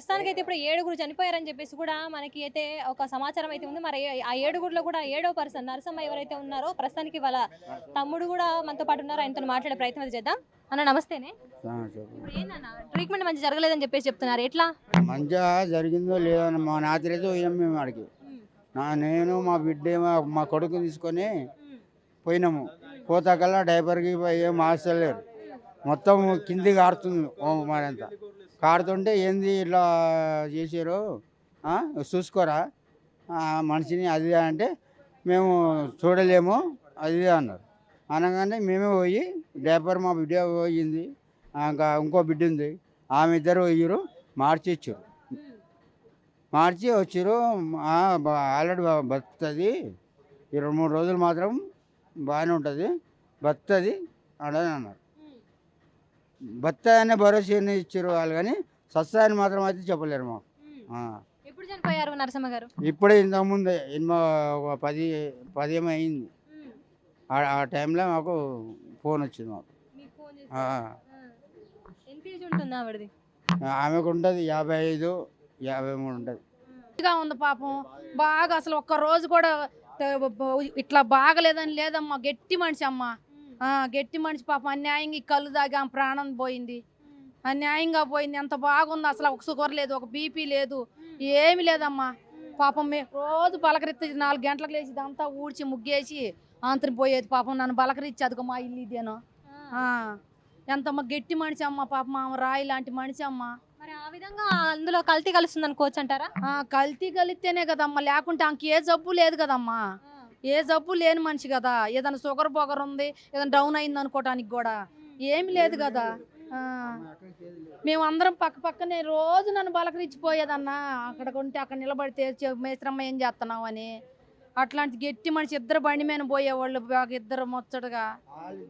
ప్రస్తుతానికి అయితే ఇప్పుడు ఏడుగురు చనిపోయారని చెప్పేసి కూడా మనకి అయితే ఒక సమాచారం అయితే ఉంది. మరి ఆ ఏడుగురులో కూడా ఏడో పర్సన్ నరసమ్మ ఎవరైతే ఉన్నారో ప్రస్తుతానికి వాళ్ళ తమ్ముడు కూడా మనతో పాటు ఉన్నారు. ఆయనతో మాట్లాడే ప్రయత్నం అయితే చేద్దాం. అన్న నమస్తేనే. ఇప్పుడు ఏందన్న? ట్రీట్మెంట్ మంచి జరగలేదని చెప్పేసి చెప్తున్నారు. ఎట్లా? మంచిగా జరిగిందో లేదో అని మా నాతిరైతే పోయినాం మేము ఆడికి. నా నేను మా బిడ్డ మా- కొడుకు తీసుకొని పోయినాము. పోతాకల్లా డైపర్కి ఏం మార్చలేరు. మొత్తం కింది కారుతుంది ఓ మరంతా కారుతుంటే ఏంది ఇట్లా చేసారు చూసుకోరా? మనిషిని అది అంటే మేము చూడలేము అది అన్నారు. అనగానే మేమే పోయి లేబర్ మా బిడ్డ పోయింది ఇంకా ఇంకో బిడ్డ ఉంది ఆమె ఇద్దరు పోయారు మార్చి ఇచ్చారు మార్చి వచ్చారు ఆల్రెడీ బతుకుతుంది ఈ రెండు మూడు రోజులు మాత్రం బాగానే ఉంటుంది బతుకుతుంది అని అన్నారు. బత్తాయనే భరోసా ఇచ్చారు వాళ్ళు కానీ సత్సాయని మాత్రం అయితే చెప్పలేరు మాకు. ఎప్పుడు చనిపోయారు నరసమ్మ గారు? ఇప్పుడే ఇంతకుముందు ఎనిమిది ఒక పది పది ఏమో అయింది ఆ- టైంలో మాకు ఫోన్ వచ్చింది మాకు. ఆమెకు ఉంటుంది యాభై ఐదు యాభై మూడు ఉంటుంది. ఉంది పాపం. బాగా అసలు ఒక్క రోజు కూడా ఇట్లా బాగలేదని లేదమ్మా. గట్టి మనిషి అమ్మ. గట్టి మనిషి పాపం అన్యాయంగా ఈ కళ్ళు దాగి ఆమె ప్రాణం పోయింది. అన్యాయంగా పోయింది. ఎంత బాగుంది అసలు ఒక షుగర్ లేదు ఒక బీపీ లేదు. ఏమి లేదమ్మా. పాపం మే రోజు పలకరిస్తే నాలుగు గంటలకు లేచి ఇదంతా ఊడ్చి ముగ్గేసి ఆంతరం పోయేది పాపం. నన్ను బలకరించి అదిగో మా ఇల్లు ఇదేనో. ఎంతమ్మ గట్టి మనిషి అమ్మ పాపం. ఆమె రాయి లాంటి మనిషి అమ్మ. మరి ఆ విధంగా అందులో కల్తీ కలుస్తుంది అనుకోవచ్చు అంటారా? కల్తీ కలిస్తేనే కదమ్మా. లేకుంటే ఆమెకి ఏ జబ్బు లేదు కదమ్మా. ఏ జబ్బు లేని మనిషి కదా. ఏదైనా షుగర్ పొగర్ ఉంది ఏదైనా డౌన్ అయింది అనుకోవటానికి కూడా. ఏమి లేదు కదా. మేము అందరం పక్క పక్కనే రోజు నన్ను బలకరించిపోయేదన్నా అక్కడ ఉంటే అక్కడ నిలబడితే చె- మేస్త్రమ్మ ఏం చేస్తున్నావు అని. అట్లాంటి గట్టి మనిషి ఇద్దరు బండి మీద పోయేవాళ్ళు ఇద్దరు ముచ్చటగా.